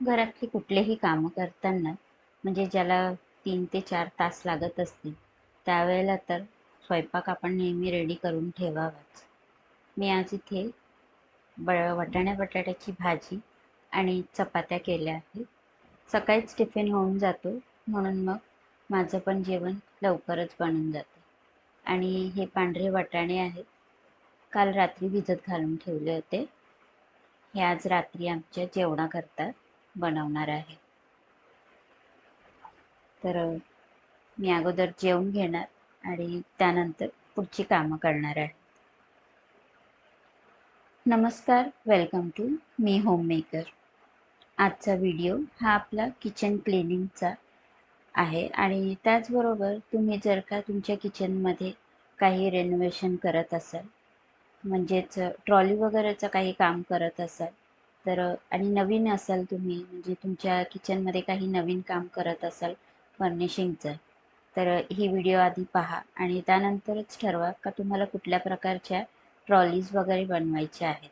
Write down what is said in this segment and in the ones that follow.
घरातली कुठलेही कामं करताना म्हणजे ज्याला तीन ते चार तास लागत असतील त्यावेळेला तर स्वयंपाक आपण नेहमी रेडी करून ठेवावाच. मी आज इथे ब वटाण्या बटाट्याची भाजी आणि चपात्या केल्या आहेत. सकाळीच टिफिन होऊन जातो म्हणून मग माझं पण जेवण लवकरच बनून जातं. आणि हे पांढरे वाटाणे आहेत काल रात्री भिजत घालून ठेवले होते. हे आज रात्री आमच्या जेवणाकरता बनवणार आहे. तर मी अगोदर जेवून घेणार आणि त्यानंतर पुढची कामं करणार आहे. नमस्कार welcome to me home maker आजचा व्हिडिओ हा आपला किचन क्लिनिंगचा आहे आणि त्याचबरोबर तुम्ही जर का तुमच्या किचनमध्ये काही रेनोव्हेशन करत असाल म्हणजेच ट्रॉली वगैरेचं काही काम करत असाल तर आणि नवीन असाल तुम्ही म्हणजे तुमच्या किचनमध्ये काही नवीन काम करत असाल फर्निशिंगचं तर ही व्हिडिओ आधी पहा. आणि त्यानंतरच ठरवा का तुम्हाला कुठल्या प्रकारच्या ट्रॉलीज वगैरे बनवायच्या आहेत.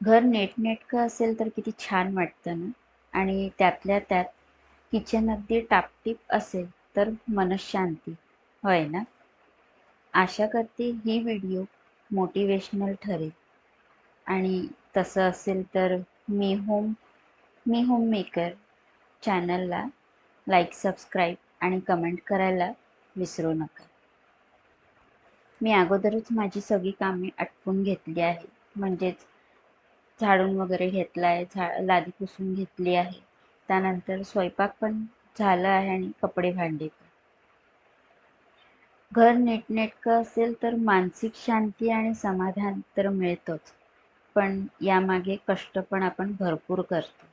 घर नेटनेटकं असेल तर किती छान वाटतं ना? आणि त्यातल्या त्यात किचन अगदी टापटीप असेल तर मनशांती. होय ना? आशा करते ही व्हिडिओ मोटिवेशनल ठरेल. आणि तसं असेल तर me home me home maker चॅनलला लाईक सबस्क्राईब आणि कमेंट करायला विसरू नका. मी अगोदरच माझी सगळी कामे आटपून घेतली आहे. म्हणजेच झाडून वगैरे घेतला आहे झा लादी पुसून घेतली आहे. त्यानंतर स्वयंपाक पण झालं आहे आणि कपडे भांडे पण. घर नेटनेटकं असेल तर मानसिक शांती आणि समाधान तर मिळतोच. पण यामागे कष्ट पण आपण भरपूर करतो.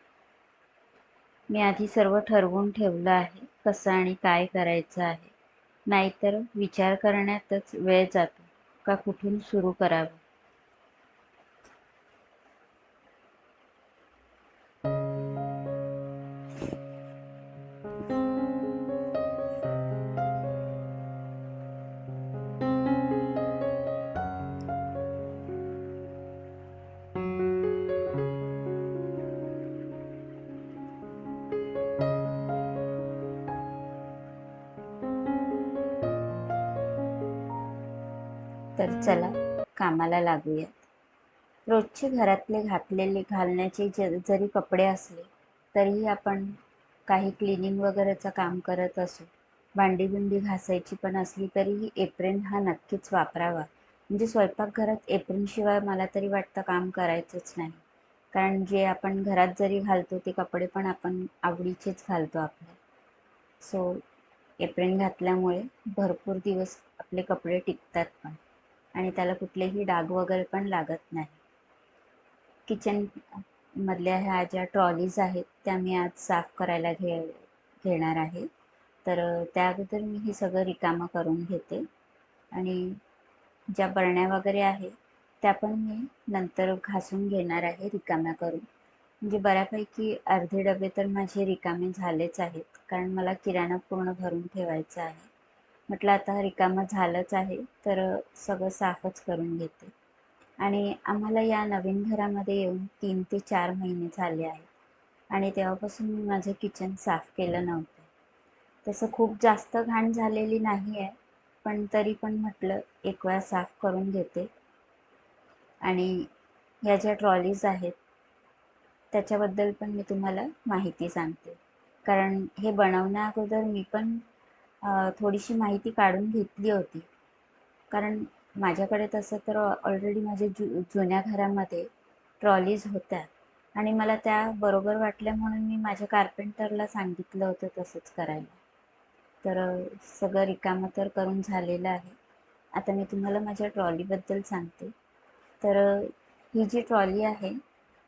मी आधी सर्व ठरवून ठेवलं आहे कसं आणि काय करायचं आहे. नाहीतर विचार करण्यातच वेळ जातो का कुठून सुरू करावं? तर चला कामाला लागूयात. रोजचे घरातले घातलेले घालण्याचे ज जरी कपडे असले तरीही आपण काही क्लिनिंग वगैरेचं काम करत असू. भांडी बिंडी घासायची पण असली तरीही एप्रिन हा नक्कीच वापरावा. म्हणजे स्वयंपाकघरात एप्रिनशिवाय मला तरी वाटतं काम करायचंच नाही. कारण जे आपण घरात जरी घालतो ते कपडे पण आपण आवडीचेच घालतो आपले. सो एप्रिन घातल्यामुळे भरपूर दिवस आपले कपडे टिकतात पण. आणि त्याला कुठलेही डाग वगैरे पण लागत नाही. किचन मधल्या ह्या ज्या ट्रॉलीज आहेत त्या मी आज साफ करायला घे घेणार आहे. तर त्या अगोदर मी हे सगळं रिकामं करून घेते. आणि ज्या बरण्या वगैरे आहे त्या पण मी नंतर घासून घेणार आहे रिकाम्या करून. म्हणजे बऱ्यापैकी अर्धे डबे तर माझे रिकामे झालेच आहेत कारण मला किराणा पूर्ण भरून ठेवायचा आहे. म्हटलं आता रिकामं झालंच आहे तर सगळं साफच करून घेते. आणि आम्हाला या नवीन घरामध्ये येऊन तीन ते चार महिने झाले आहेत. आणि तेव्हापासून मी माझं किचन साफ केलं नव्हतं. तसं खूप जास्त घाण झालेली नाही आहे पण तरी पण म्हटलं एक वेळा साफ करून घेते. आणि ह्या ज्या ट्रॉलीज आहेत त्याच्याबद्दल पण मी तुम्हाला माहिती सांगते. कारण हे बनवण्या अगोदर मी पण थोडीशी माहिती काढून घेतली होती. कारण माझ्याकडे तसं तर ऑलरेडी माझ्या जु जुन्या घरामध्ये ट्रॉलीज होत्या. आणि मला त्या बरोबर वाटल्या म्हणून मी माझ्या कार्पेंटरला सांगितलं होतं तसंच करायला. तर सगळं रिकामं तर करून झालेलं आहे. आता मी तुम्हाला माझ्या ट्रॉलीबद्दल सांगते. तर ही जी ट्रॉली आहे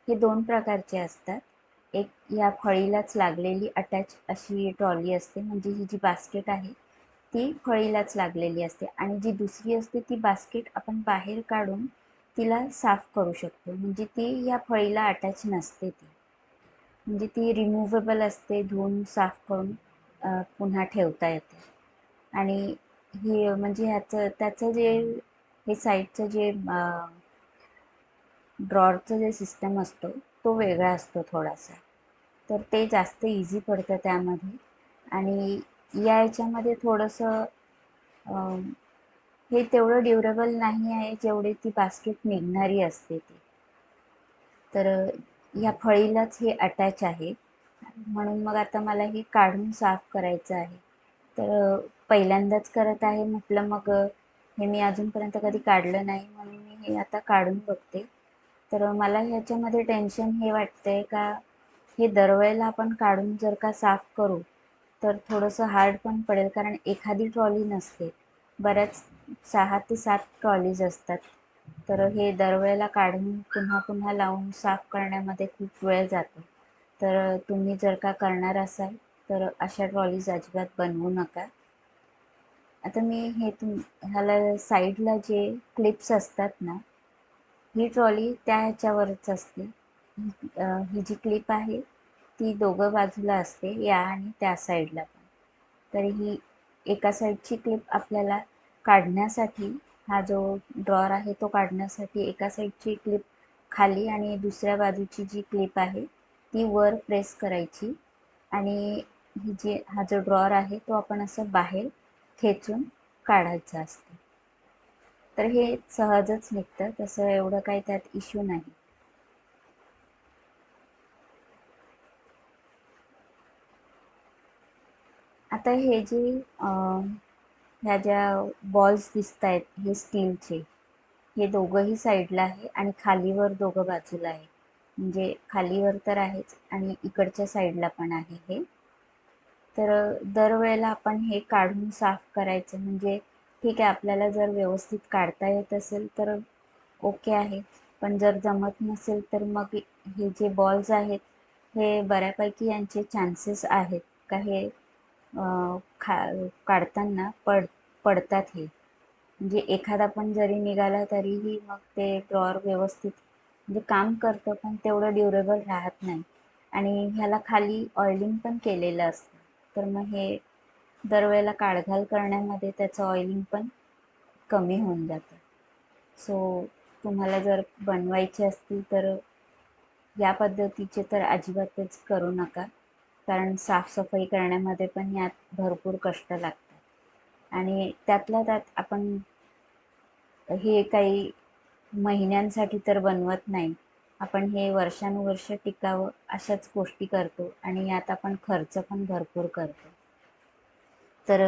ही दोन प्रकारची असतात. एक या फळीलाच लागलेली अटॅच अशी ट्रॉली असते. म्हणजे ही जी बास्केट आहे ती फळीलाच लागलेली असते. आणि जी दुसरी असते ती बास्केट आपण बाहेर काढून तिला साफ करू शकतो. म्हणजे ती या फळीला अटॅच नसते ती. म्हणजे ती रिमूवेबल असते धुवून साफ करून पुन्हा ठेवता येते. आणि ही म्हणजे ह्याचं त्याचं जे हे साईडचं जे ड्रॉरचं जे सिस्टम असतो तो वेगळा असतो थोडासा. तर ते जास्त इझी पडतं त्यामध्ये. आणि या याच्यामध्ये थोडंसं हे तेवढं ड्युरेबल नाही आहे जेवढी ती बास्केट निघणारी असते ती. तर या फळीलाच हे अटॅच आहे. म्हणून मग आता मला हे काढून साफ करायचं आहे. तर पहिल्यांदाच करत आहे म्हटलं मग हे मी अजूनपर्यंत कधी काढलं नाही म्हणून मी हे आता काढून बघते. तर मला ह्याच्यामध्ये टेन्शन हे वाटतंय का हे दरवेळेला आपण काढून जर का साफ करू तर थोडंसं हार्ड पण पडेल. कारण एखादी ट्रॉली नसते. बऱ्याच सहा ते सात ट्रॉलीज असतात. तर हे दरवेळेला काढून पुन्हा पुन्हा लावून साफ करण्यामध्ये खूप वेळ जातो. तर तुम्ही जर का करणार असाल तर अशा ट्रॉलीज अजिबात बनवू नका. आता मी हे तुम ह्याला साईडला जे क्लिप्स असतात ना ही ट्रॉली त्या ह्याच्यावरच असते ही जी क्लिप आहे ती दोघं बाजूला असते या आणि त्या साईडला पण. तर ही एका साईडची क्लिप आपल्याला काढण्यासाठी हा जो ड्रॉर आहे तो काढण्यासाठी एका साईडची क्लिप खाली आणि दुसऱ्या बाजूची जी क्लिप आहे ती वर प्रेस करायची. आणि ही जी हा जो ड्रॉर आहे तो आपण असं बाहेर खेचून काढायचा असतो. तर हे सहजच निघतं तसं एवढं काही त्यात इश्यू नाही. आता हे जे ह्या ज्या बॉल्स दिसत आहेत हे स्टीलचे हे दोघंही साईडला आहे आणि खालीवर दोघं बाजूला आहे. म्हणजे खालीवर तर आहेच आणि इकडच्या साईडला पण आहे हे. तर दरवेळेला आपण हे काढून साफ करायचं म्हणजे ठीक आहे आपल्याला जर व्यवस्थित काढता येत असेल तर ओके आहे. पण जर जमत नसेल तर मग हे जे बॉल्स आहेत हे बऱ्यापैकी यांचे चान्सेस आहेत का हे खा काढताना पड पडतात हे. म्हणजे एखादा पण जरी निघाला तरीही मग ते ड्रॉर व्यवस्थित म्हणजे काम करतं पण तेवढं ड्युरेबल राहत नाही. आणि ह्याला खाली ऑइलिंग पण केलेलं असतं. तर मग हे दरवेळेला काढघाल करण्यामध्ये त्याचं ऑइलिंग पण कमी होऊन जातं. सो तुम्हाला जर बनवायचे असतील तर या पद्धतीचे तर अजिबातच करू नका. कारण साफसफाई करण्यामध्ये पण यात भरपूर कष्ट लागतात. आणि त्यातल्या त्यात आपण हे काही महिन्यांसाठी तर बनवत नाही. आपण हे वर्षानुवर्ष टिकावं अशाच गोष्टी करतो आणि यात आपण खर्च पण भरपूर करतो. तर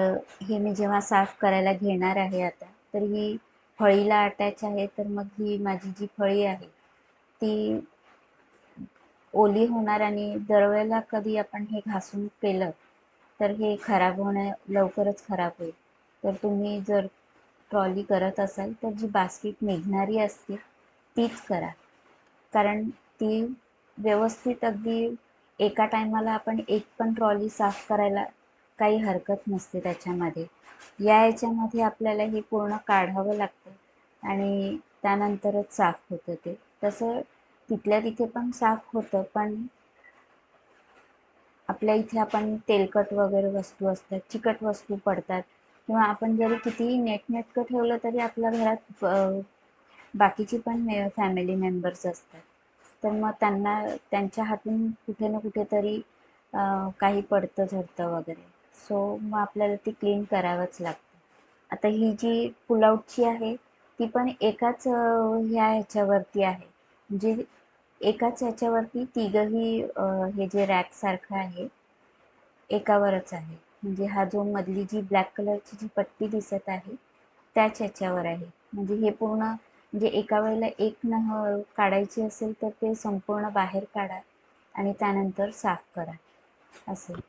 हे मी जेव्हा साफ करायला घेणार आहे आता तर ही फळीला अटॅच आहे तर मग ही माझी जी फळी आहे ती ओली होणार आणि दरवेळेला कधी आपण हे घासून केलं तर हे खराब होणं लवकरच खराब होईल. तर तुम्ही जर ट्रॉली करत असाल तर जी बास्केट निघणारी असते तीच करा. कारण ती व्यवस्थित अगदी एका टायमाला आपण एक पण ट्रॉली साफ करायला काही हरकत नसते त्याच्यामध्ये. या याच्यामध्ये आपल्याला हे पूर्ण काढावं लागतं आणि त्यानंतरच साफ होतं ते. तसं तिथल्या तिथे पण साफ होतं पण आपल्या इथे आपण तेलकट वगैरे वस्तू असतात चिकट वस्तू पडतात किंवा आपण जरी कितीही नेटनेटकं ठेवलं तरी आपल्या घरात बाकीची पण फॅमिली मेंबर्स असतात. तर मग त्यांना त्यांच्या हातून कुठे ना कुठेतरी काही पडतं झडतं वगैरे. सो मग आपल्याला ती क्लीन करावंच लागतं. आता ही जी पुलआउटची आहे ती पण एकाच ह्या ह्याच्यावरती आहे. म्हणजे एकाच ह्याच्यावरती तिघंही हे जे रॅकसारखं आहे एकावरच आहे. म्हणजे हा जो मधली जी ब्लॅक कलरची जी पट्टी दिसत आहे त्याच ह्याच्यावर आहे. म्हणजे हे पूर्ण म्हणजे एका वेळेला एक न काढायची असेल तर ते संपूर्ण बाहेर काढा आणि त्यानंतर साफ करा. असेल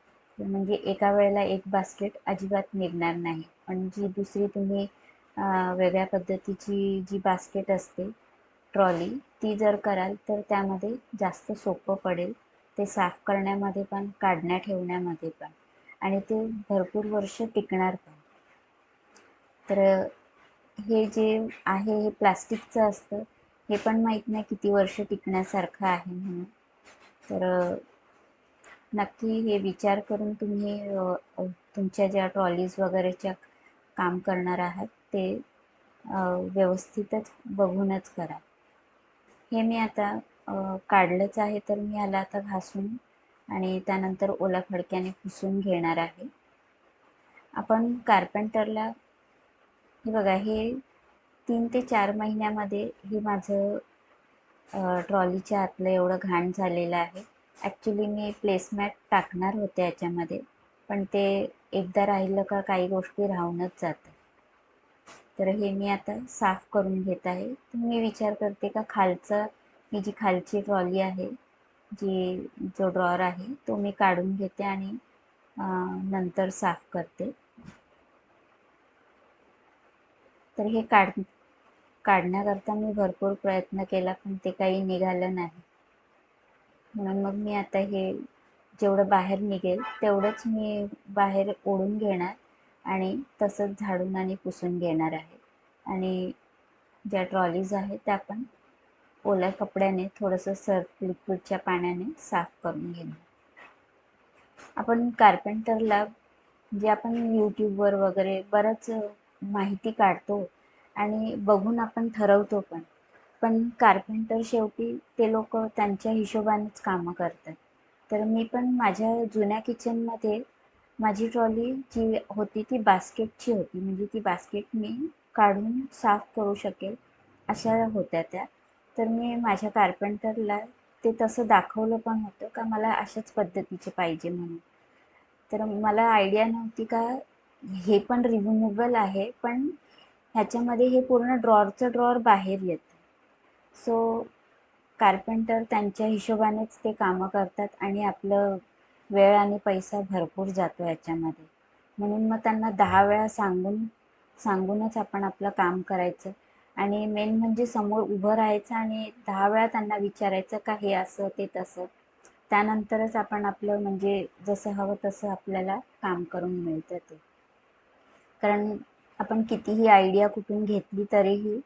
म्हणजे एका वेळेला एक बास्केट अजिबात निघणार नाही. पण जी दुसरी तुम्ही वेगळ्या पद्धतीची जी बास्केट असते ट्रॉली ती जर कराल तर त्यामध्ये जास्त सोपं पडेल. ते साफ करण्यामध्ये पण काढण्या ठेवण्यामध्ये पण. आणि ते भरपूर वर्ष टिकणार पण. तर हे जे आहे हे प्लास्टिकचं असतं हे पण माहीत नाही किती वर्ष टिकण्यासारखं आहे म्हणून. तर नक्की हे विचार करून तुम्ही तुमच्या ज्या ट्रॉलीज वगैरेच्या काम करणार आहात ते व्यवस्थितच बघूनच करा. हे मी आता काढलंच आहे तर मी आला आता घासून आणि त्यानंतर ओला फडक्याने पुसून घेणार आहे. आपण कार्पेंटरला हे बघा हे तीन ते चार महिन्यामध्ये हे माझं ट्रॉलीच्या आतलं एवढं घाण झालेलं आहे. ॲक्च्युली मी प्लेसमॅट टाकणार होते याच्यामध्ये. पण ते एकदा राहिलं का काही गोष्टी राहूनच जातात. तर हे मी आता साफ करून घेत आहे. मी विचार करते का खालचं ही जी खालची ट्रॉली आहे जी जो ड्रॉर आहे तो मी काढून घेते आणि नंतर साफ करते. तर हे काढ काढण्याकरता मी भरपूर प्रयत्न केला पण ते काही निघालं नाही. म्हणून मग मी आता हे जेवढं बाहेर निघेल तेवढंच मी बाहेर ओढून घेणार आणि तसंच झाडून आणि पुसून घेणार आहे. आणि ज्या ट्रॉलीज आहेत त्या पण ओल्या कपड्याने थोडंसं सर्फ लिक्विडच्या पाण्याने साफ करून घेणार. आपण कार्पेंटरला जे आपण यूट्यूबवर वगैरे बरंच माहिती काढतो आणि बघून आपण ठरवतो पण पण कार्पेंटर शेवटी ते लोक त्यांच्या हिशोबानेच कामं करतात. तर मी पण माझ्या जुन्या किचनमध्ये माझी ट्रॉली जी होती ती बास्केटची होती. म्हणजे ती बास्केट मी काढून साफ करू शकेल अशा होत्या त्या. तर मी माझ्या कार्पेंटरला ते तसं दाखवलं पण होतं का मला अशाच पद्धतीचे पाहिजे म्हणून. तर मला आयडिया नव्हती का हे पण रिमूव्हेबल आहे पण ह्याच्यामध्ये हे पूर्ण ड्रॉरचं ड्रॉर बाहेर येतं. सो कार्पेंटर त्यांच्या हिशोबानेच ते कामं करतात आणि आपलं वेळ आणि पैसा भरपूर जातो याच्यामध्ये. म्हणून मग त्यांना दहा वेळा सांगून सांगूनच आपण आपलं काम करायचं. आणि मेन म्हणजे समोर उभं राहायचं आणि दहा वेळा त्यांना विचारायचं का हे असं ते तसं. त्यानंतरच आपण आपलं म्हणजे जसं हवं तसं आपल्याला काम करून मिळतं ते. कारण आपण कितीही आयडिया कुठून घेतली तरीही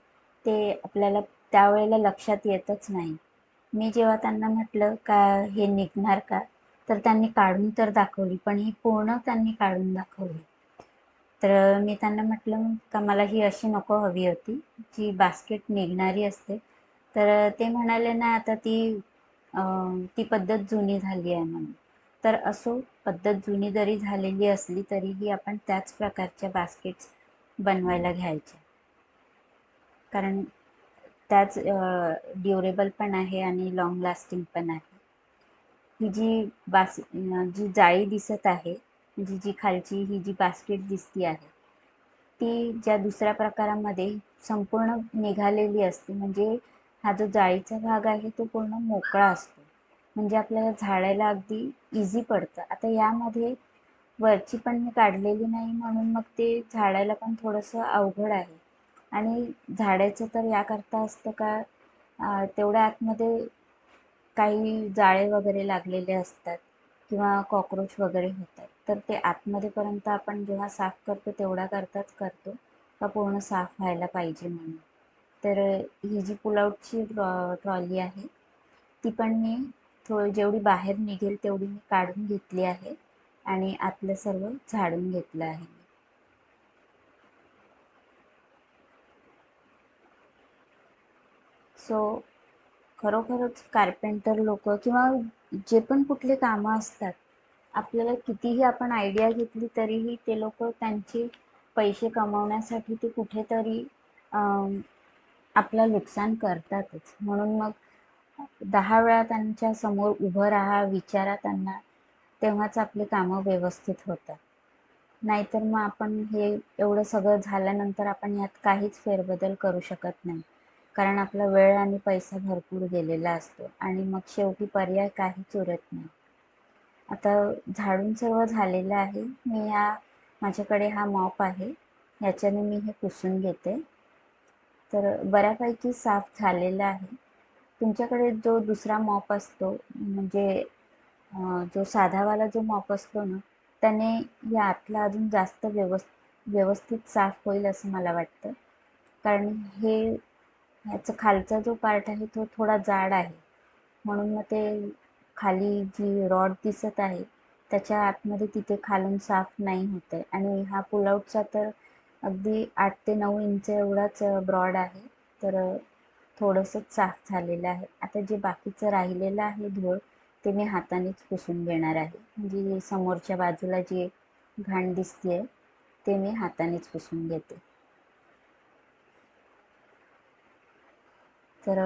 ते आपल्याला त्यावेळेला लक्षात येतच नाही. मी जेव्हा त्यांना म्हटलं का हे निघणार का? तर त्यांनी काढून तर दाखवली पण ही पूर्ण त्यांनी काढून दाखवली. तर मी त्यांना म्हटलं का मला ही अशी नको हवी होती जी बास्केट निघणारी असते. तर ते म्हणाले ना आता ती ती पद्धत जुनी झाली आहे म्हणून. तर असो पद्धत जुनी जरी झालेली असली तरीही आपण त्याच प्रकारच्या बास्केट्स बनवायला घ्यायच्या कारण त्याच ड्युरेबल पण आहे आणि लॉंग लास्टिंग पण आहे. ही जी बास जी जाळी दिसत आहे जी जी खालची ही जी बास्केट दिसती आहे ती ज्या दुसऱ्या प्रकारामध्ये संपूर्ण निघालेली असते. म्हणजे हा जो जाळीचा भाग आहे तो पूर्ण मोकळा असतो. म्हणजे आपल्याला झाडायला अगदी इझी पडतं. आता यामध्ये वरची पण मी काढलेली नाही म्हणून मग ते झाडायला पण थोडंसं अवघड आहे. आणि झाडायचं तर याकरता असतं का तेवढ्या आतमध्ये काही जाळे वगैरे लागलेले असतात किंवा कॉक्रोच वगैरे होतात. तर ते आतमध्येपर्यंत आपण जेव्हा साफ करतो तेवढ्या करताच करतो का पूर्ण साफ व्हायला पाहिजे म्हणून. तर ही जी पुलाउटची ट्रॉ ट्रॉली आहे ती पण मी थोडी जेवढी बाहेर निघेल तेवढी मी काढून घेतली आहे आणि आतलं सर्व झाडून घेतलं आहे. सो खरोखरच कार्पेंटर लोक किंवा जे पण कुठले कामं असतात आपल्याला कितीही आपण आयडिया घेतली तरीही ते लोक त्यांचे पैसे कमवण्यासाठी ते कुठेतरी आपलं नुकसान करतातच. म्हणून मग दहा वेळा त्यांच्यासमोर उभं राहा विचारा त्यांना तेव्हाच आपले कामं व्यवस्थित होतात. नाहीतर मग आपण हे एवढं सगळं झाल्यानंतर आपण यात काहीच फेरबदल करू शकत नाही. कारण आपला वेळ आणि पैसा भरपूर गेलेला असतो. आणि मग शेवटी पर्याय काहीच उरत नाही. आता झाडून सर्व झालेलं आहे. मी या माझ्याकडे हा मॉप आहे. याच्याने मी हे पुसून घेते. तर बऱ्यापैकी साफ झालेला आहे. तुमच्याकडे जो दुसरा मॉप असतो म्हणजे जो साधावाला जो मॉप असतो ना त्याने या आतला अजून जास्त व्यवस्थ व्यवस्थित साफ होईल असं मला वाटतं. कारण हे ह्याचं खालचा जो पार्ट आहे तो थोडा जाड आहे. म्हणून मग ते खाली जी रॉड दिसत आहे त्याच्या आतमध्ये तिथे खालून साफ नाही होत आहे. आणि हा पुलआउटचा तर अगदी आठ ते नऊ इंच एवढाच ब्रॉड आहे. तर थोडंसंच साफ झालेलं आहे. आता जे बाकीचं राहिलेलं आहे धूळ ते मी हातानेच पुसून घेणार आहे. म्हणजे समोरच्या बाजूला जे घाण दिसते ते मी हातानेच पुसून घेते. तर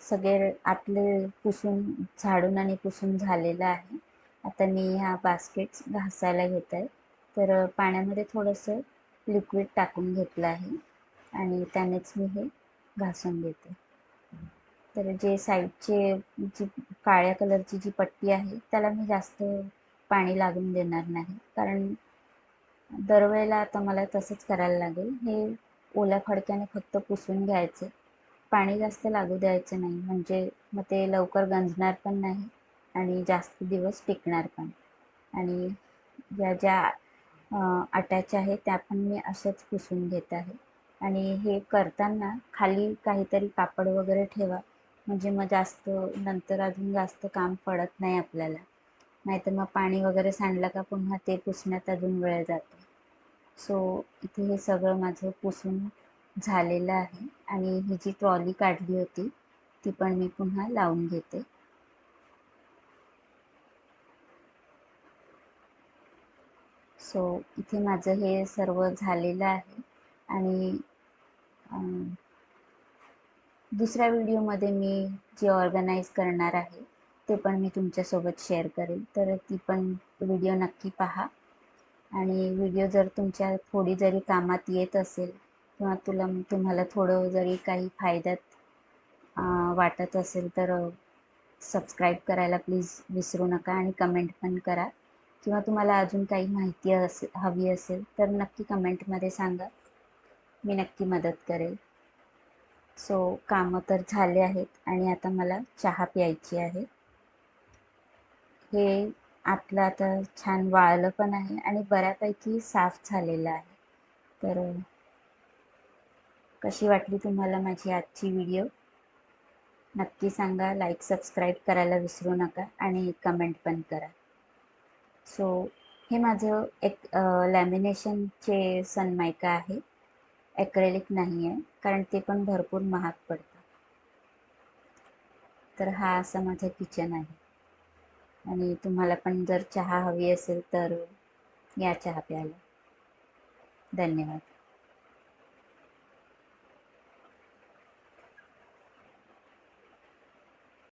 सगळे आतले पुसून झाडून आणि पुसून झालेलं आहे. आता मी ह्या बास्केट्स घासायला घेत आहे तर पाण्यामध्ये थोडंसं लिक्विड टाकून घेतलं आहे. आणि त्यानेच मी हे घासून घेते. तर जे साईडचे जी काळ्या कलरची जी पट्टी आहे त्याला मी जास्त पाणी लागून देणार नाही. कारण दरवेळेला आता मला तसंच करायला लागेल. हे ओल्या फडक्याने फक्त पुसून घ्यायचे. पाणी जास्त लागू द्यायचं नाही. म्हणजे मग ते लवकर गंजणार पण नाही आणि जास्त दिवस टिकणार पण. आणि या ज्या अटॅच आहे त्या पण मी अशाच पुसून घेत आहे. आणि हे करताना खाली काहीतरी कापड वगैरे ठेवा. म्हणजे मग जास्त नंतर अजून जास्त काम पडत नाही आपल्याला. नाहीतर मग पाणी वगैरे सांडलं का पुन्हा ते पुसण्यात अजून वेळ जातो. सो इथे हे सगळं माझं पुसून झालेलं आहे आणि ही जी ट्रॉली काढली होती ती पण मी पुन्हा लावून घेते. सो इथे माझं हे सर्व झालेलं आहे आणि दुसऱ्या व्हिडिओमध्ये मी जे ऑर्गनाईज करणार आहे ते पण मी तुमच्यासोबत शेअर करेल. तर ती पण व्हिडिओ नक्की पहा. आणि व्हिडिओ जर तुमच्या थोडी जरी कामात येत असेल किंवा तुला तुम्हाला थोडं जरी काही फायद्यात वाटत असेल तर सबस्क्राईब करायला प्लीज विसरू नका आणि कमेंट पण करा. किंवा तुम्हाला अजून काही माहिती असे हवी असेल तर नक्की कमेंटमध्ये सांगा. मी नक्की मदत करेल. सो कामं तर झाले आहेत आणि आता मला चहा प्यायची आहे. हे आपलं आता छान वाळलं पण आहे आणि बऱ्यापैकी साफ झालेलं आहे. तर कशी वाटली तुम्हाला माझी आजची व्हिडिओ नक्की सांगा. लाईक सबस्क्राईब करायला विसरू नका आणि कमेंट पण करा. सो हे माझं एक लॅमिनेशनचे सनमायका आहे. ॲक्रेलिक नाही आहे कारण ते पण भरपूर महाग पडतं तर हा असं माझं किचन आहे. आणि तुम्हाला पण जर चहा हवी असेल तर या चहा प्यायला. धन्यवाद.